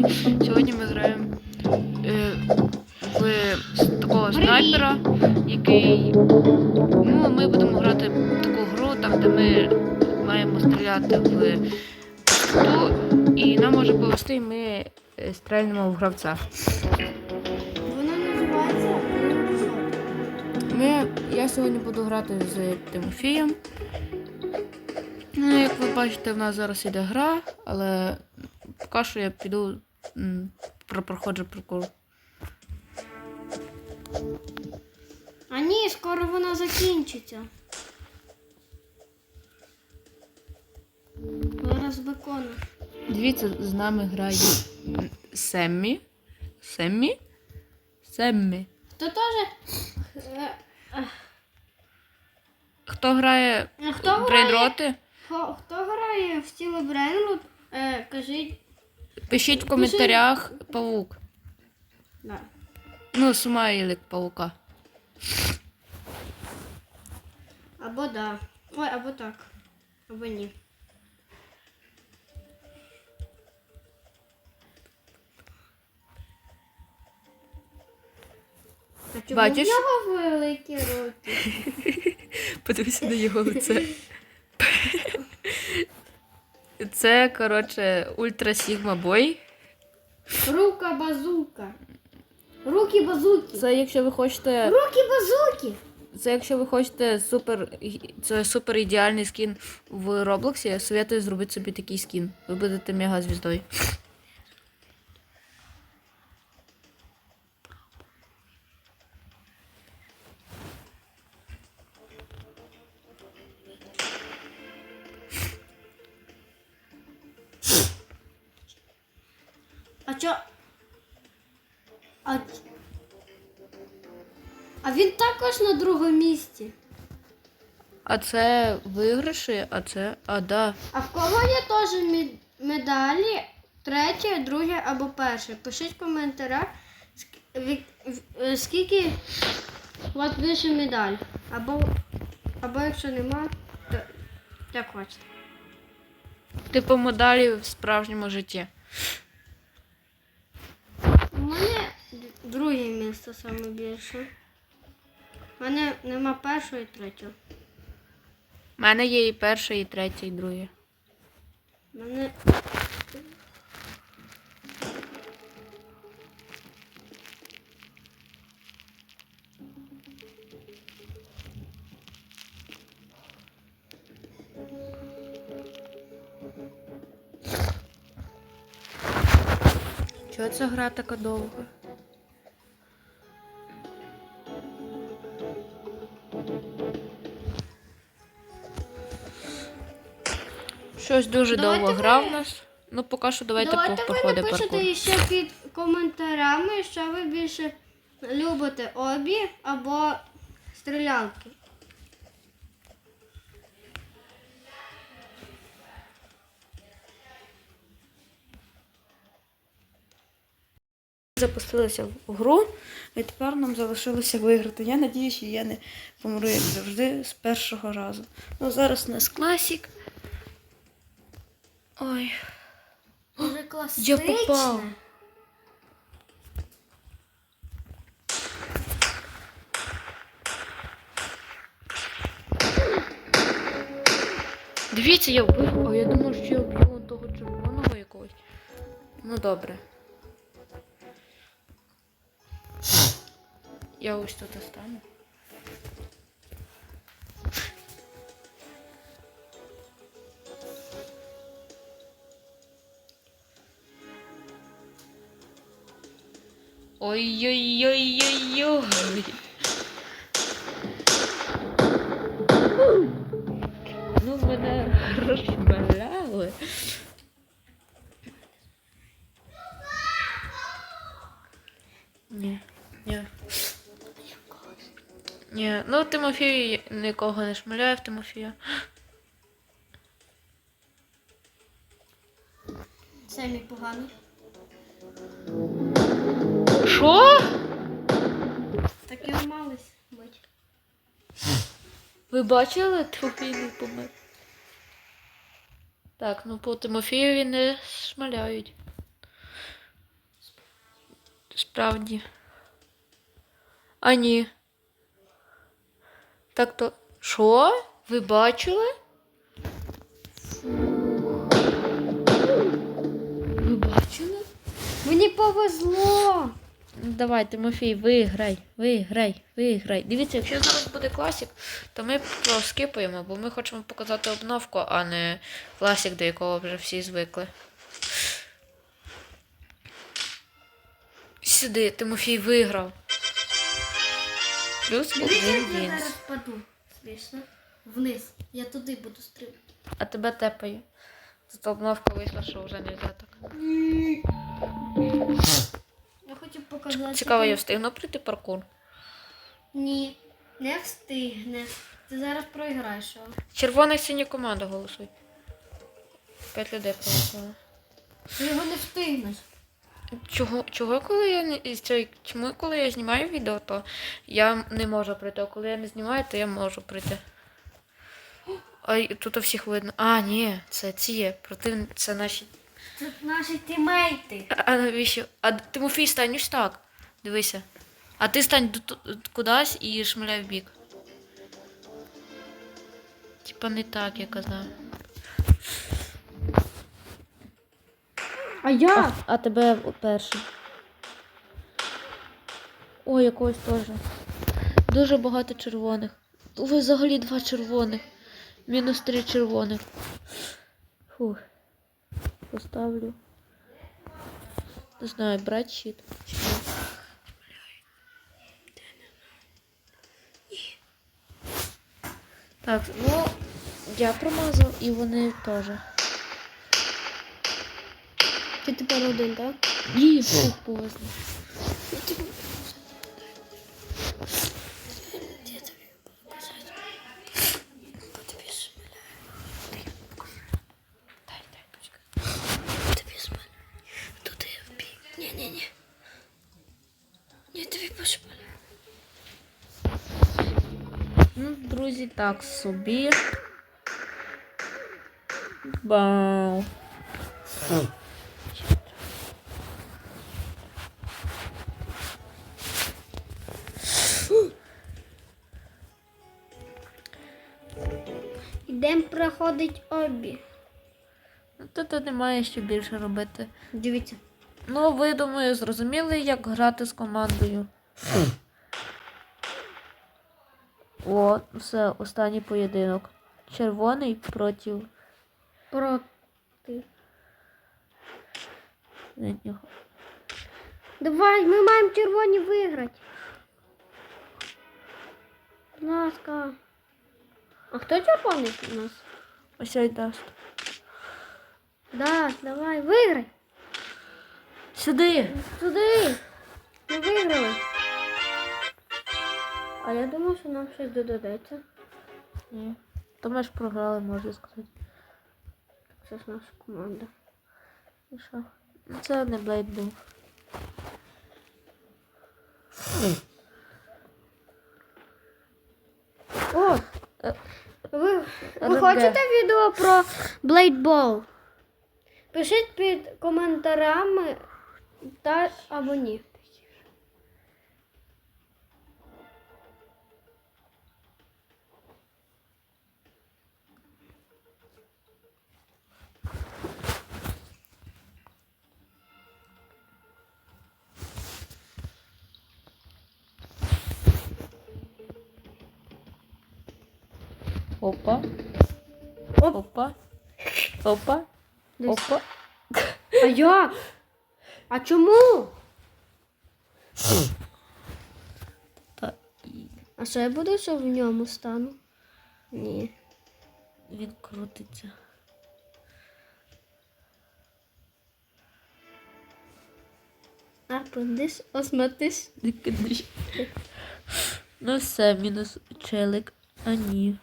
друзі. Сьогодні ми граємо е, в такого снайпера, який. Ну, ми будемо грати в таку гру, там, де ми маємо стріляти в пустоту, і нам може повести, і ми е, стрельнемо в гравця. Вона називається Ми, я сьогодні буду грати з Тимофієм. Ну, як ви бачите, в нас зараз іде гра, але поки що я піду проходжу паркур. А ні, скоро вона закінчиться. Зараз бекона. Дивіться, з нами грає Семмі. Семмі? Семмі. Хто теж? Е, Хто грає е, Хто грає? брейдроти? Хто, хто грає в стілі Брейнрут? Е, кажіть. Пишіть в коментарях павук. Да. Ну, смайлик павука. Або да. Ой, або так. Або ні. А чому Бачиш? в нього великі руки? Подивися на його лице. Це, коротше, ультра Сігма Бой. Рука базука. Руки базуки. Це якщо ви хочете. Руки базуки. Це якщо ви хочете супер. Це супер ідеальний скін в Роблоксі, я советую зробити собі такий скін. Ви будете мега звіздою. А це виграші, а це. А, да. А в кого є теж медалі? Третє, друге або перше. Пишіть в коментарях, е, скільки у вас більше медаль. Або, або якщо нема, то як хочете. Типу медалі в справжньому житті. У мене друге місце саме більше. У мене нема першого і третього. У мене є і перше, і третє, і друге. У мене Чого ця гра така довга? Щось дуже Давайте довго ви- гра в нас. Ну, поки що давайте, Давайте по ви проходи напишете ще під коментарями, що ви більше любите обі або стрілянки. Запустилися в гру, і тепер нам залишилося виграти. Я надію, що я не помру як завжди з першого разу. Ну, зараз у нас класік. Ой, Дуже класичне. я попав. Дивіться, я вбив. А я думав, що я вб'ю того червоного якогось. Ну добре. Я ось тут остану. Ой-ой-ой-ой-ой. Ну, мене розшмаляли. Ні, ні. Ні, ну Тимофій нікого не шмаляє в Тимофія. Це мій поганий. Що? Так і мались бить. Ви бачили Тимофій не помер? Так, ну по Тимофієві не шмаляють. Справді. А ні. Так то. Що? Ви бачили? Ви бачили? Мені повезло. Ну, Давай, Тимофій, виграй, виграй, виграй. Дивіться, якщо зараз буде класік, то ми проскипуємо, бо ми хочемо показати обновку, а не класік, до якого вже всі звикли. Сюди, Тимофій виграв. Плюс один Я зараз паду. Звісно. Вниз. Я туди буду стрибати. А тебе тепаю. Тут обновка вийшла, що вже не так. Хочу показати. Цікаво, я встигну пройти паркур. Ні, не встигне. Ти зараз проіграєш його. Червона і синя команда голосуй. П'ять людей голосували. Ти його не встигнеш. Чого, чого коли я не цей- чому коли я знімаю відео, то я не можу прийти, а коли я не знімаю, то я можу прийти. А й тут у всіх видно. А, ні, це ці є. Против... Це наші. Це наші тімейти. А, а навіщо? А Тимофій стань ось так. Дивися. А ти стань кудись і шмаляй в бік. Типа не так, я казав. А я? А тебе перший. Ой, якогось теж. Дуже багато червоних. Ой, взагалі два червоних. Мінус три червоних. Фух. Поставлю. Не знаю, брать щит. Так, ну, я промазав і вони теж. Ти тепер один, так? Ні, фух, Ні. Я тобі пошпалю. Ну, друзі, так собі. Бау. Ідемо проходить обі. Ну, то тут немає що більше робити. Дивіться. Ну, ви думаю, зрозуміли, як грати з командою. О, все, останній поєдинок. Червоний проти Проти. нього. Давай, ми маємо червоні виграти. Будь ласка. А хто червоний у нас? Ось цей дасть. Да, давай, виграй. Сюди! Туди. Ми виграли. А я думаю, що нам щось додадеться. Ні. То ми ж програли, можна сказати. Це ж наша команда. І що? Це не Блейд був. О! Е, Ви, ви хочете відео про блейдбол? Пишіть під коментарями та або ні. Опа. Оп. Опа. Опа. Десь. Опа. А як? А чому? А що я буду, що в ньому стану? Ні. він крутиться. Апендис, осматис. Не. Ну все, мінус челик. А ні.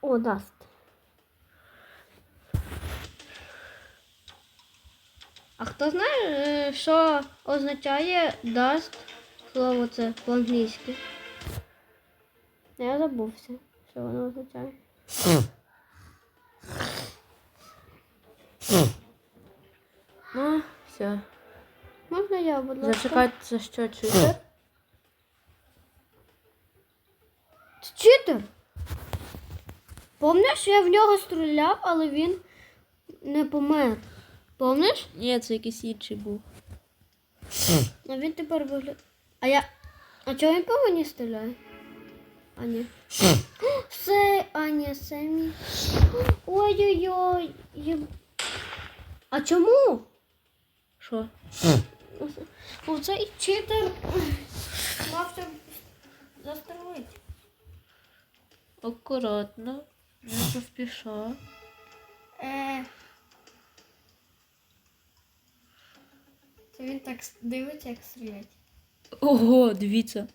О, даст. А хто знає, е, що означає даст слово це по-англійськи? Я забувся, що воно означає. Ну, все. Можна я, будь ласка? Зачекайте, це що, читер? Це читер. Помниш, я в нього стріляв, але він не помер. Помниш? Ні, це якийсь інший був. А він тепер виглядає. А я. А чого він по мені стріляє? А ні. Це. А ні, це мій. Ой-ой-ой. А чому? Що? Оцей читер мався застрелити. Акуратно. Не поспіша. Е. Це він так дивиться, як стрілять. Ого, дивіться.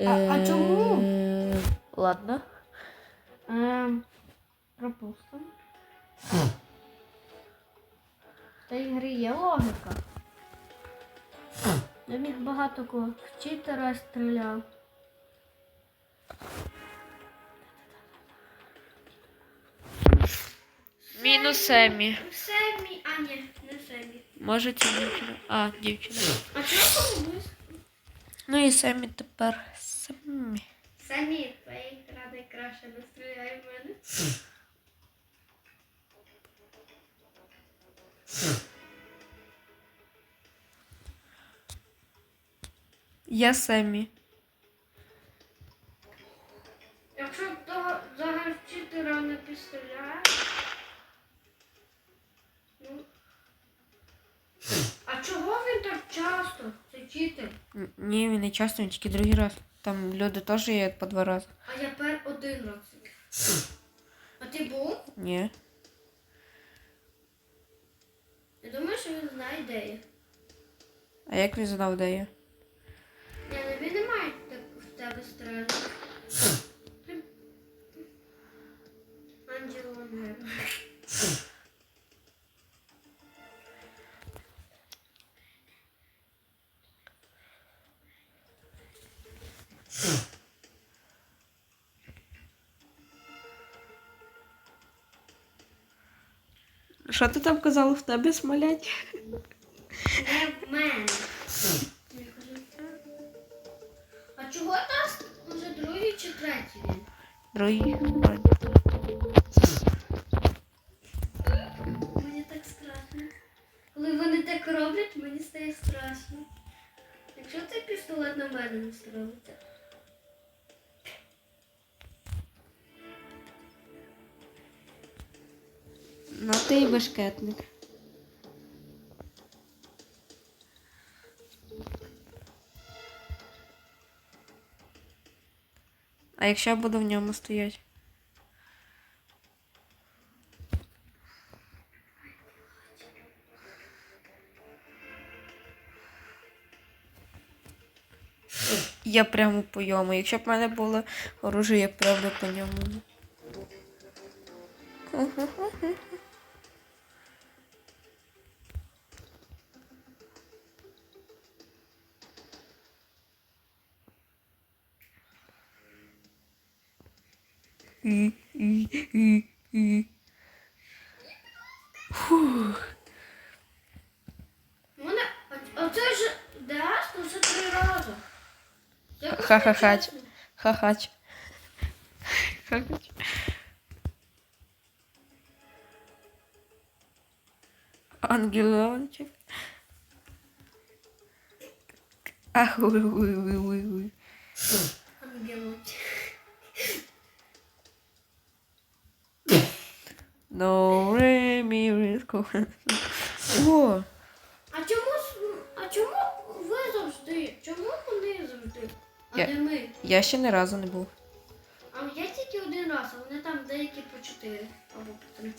А- а чому? Е, Ладно. Ем, пропустимо. Та й гри є логіка. Я міг багато кого в читера стріляв. Мінус Семі. Семі, а ні, не Семі. Може це дівчина. А, дівчина. А комусь? Ну і Семі тепер. Семі. Семі, твоя гра найкраща, не стріляй в мене. Я Семі. Ні, він не часто, він тільки другий раз. Там люди теж є по два рази. А я пер один раз. А ти був? Ні. Я думаю, що він знає, де я. А як він знав, де я? Ні, ну він не має так в тебе стріляти. Анджело не. Що ти там казала в тебе смолять? Не в мене. А чого нас уже другий чи третій він? Другий. Мені так страшно. Коли вони так роблять, мені стає страшно. Якщо цей пістолет на мене не стрелиться. Ну ти і бешкетник. А якщо я буду в ньому стояти? Я прямо по ньому. Якщо б в мене було оружие, я прямо по ньому. Мене, а, а це ж ДАС, то вже три рази. Ха-ха-хач. Хахач. Хахач. Ангелончик. Ах, уй, уй, уй, уй, уй. Ангелочек. No, re, mi, re. О, А чому ж- а чому ви завжди? Чому вони завжди? А Я- не ми? я ще ні разу не був. А я тільки один раз, а вони там деякі по чотири або по три.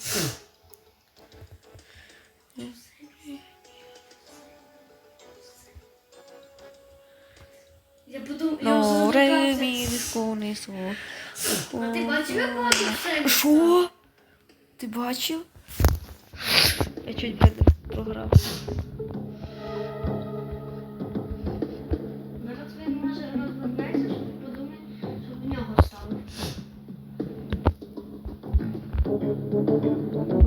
Я подумав, я No, вже re, злякався. mi, re, ко, не, со. А ти бачив, як багато все? Що? Ти бачив? Я чуть би не програв. Thank він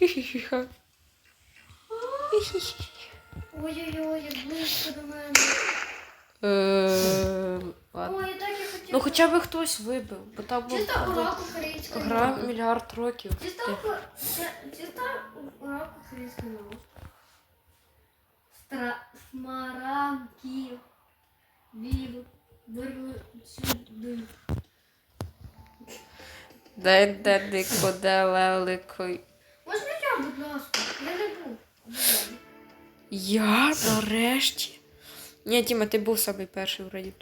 Хі-хі-хі-ха. Ой-ой-ой, як близько до мене. Ладно. Ой, я так і хотіла. Ну хоча б хтось вибив, бо там був урок української гра мови. мільярд років. Чисто, це- чисто урок української мови. Стра... Вирви сюди. Де де дико, де леликой. Я нарешті. Ні, Тіма, ти був самий перший вроді.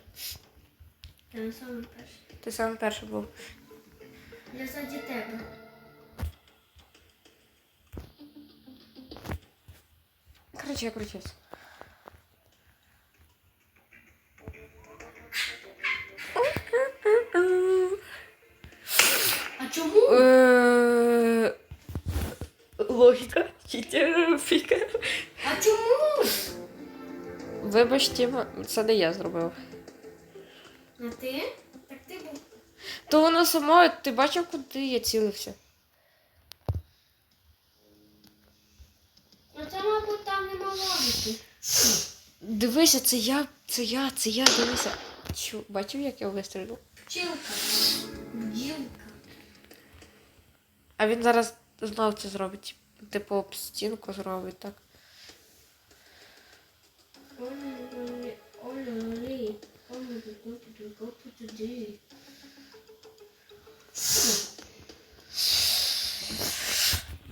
Я не саме перший. Ти самий перший був. Я заді тебе. Коротше, я крутився. А чому? Е, Логіка. Фіка. А чому? Вибач, Тіма, це не я зробив. А ти? Так ти був. То воно само, ти бачив, куди я цілився? А це, мабуть, там нема логіки. Дивися, це я, це я, це я, дивися. Чу, бачив, як я вистрілив? Пчілка. Бджілка. А він зараз знов це зробить. Типу об стінку зробить, так.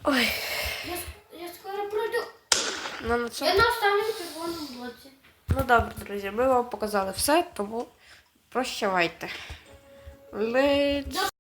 Ой, Я, я скоро пройду. ну на Я цьому. на останньому червоному блоці. Ну добре, друзі, ми вам показали все, тому прощавайте. Let's